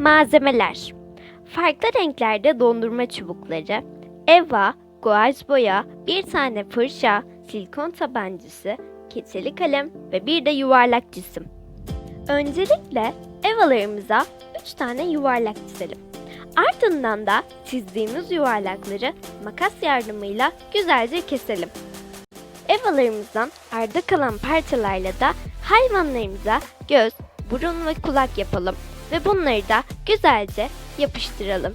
Malzemeler Farklı renklerde dondurma çubukları, eva, guaj boya, bir tane fırça, silikon tabancası, keçeli kalem ve bir de yuvarlak cisim. Öncelikle evalarımıza 3 tane yuvarlak çizelim. Ardından da çizdiğimiz yuvarlakları makas yardımıyla güzelce keselim. Evalarımızdan arda kalan parçalarla da hayvanlarımıza göz, burun ve kulak yapalım ve bunları da güzelce yapıştıralım.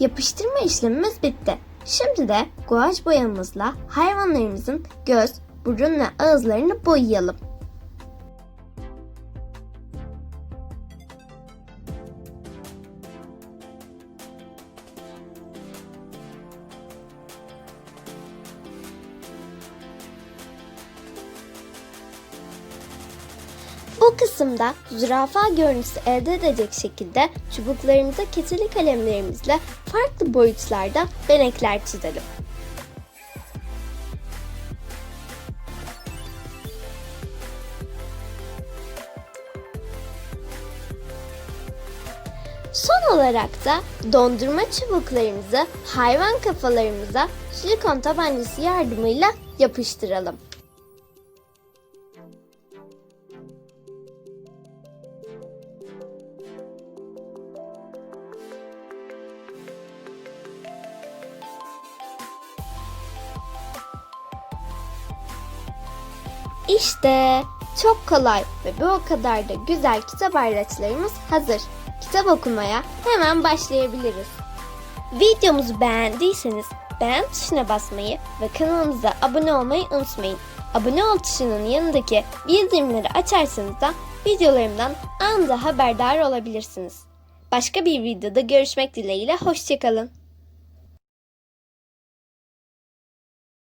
Yapıştırma işlemimiz bitti. Şimdi de guaj boyamızla hayvanlarımızın göz, burun ve ağızlarını boyayalım. Bu kısımda zürafa görüntüsü elde edecek şekilde çubuklarımıza keçeli kalemlerimizle farklı boyutlarda benekler çizelim. Son olarak da dondurma çubuklarımızı hayvan kafalarımıza silikon tabancası yardımıyla yapıştıralım. İşte çok kolay ve bu o kadar da güzel kitap araçlarımız hazır. Kitap okumaya hemen başlayabiliriz. Videomuzu beğendiyseniz beğen tuşuna basmayı ve kanalımıza abone olmayı unutmayın. Abone ol tuşunun yanındaki bildirimleri açarsanız da videolarımdan anında haberdar olabilirsiniz. Başka bir videoda görüşmek dileğiyle hoşçakalın.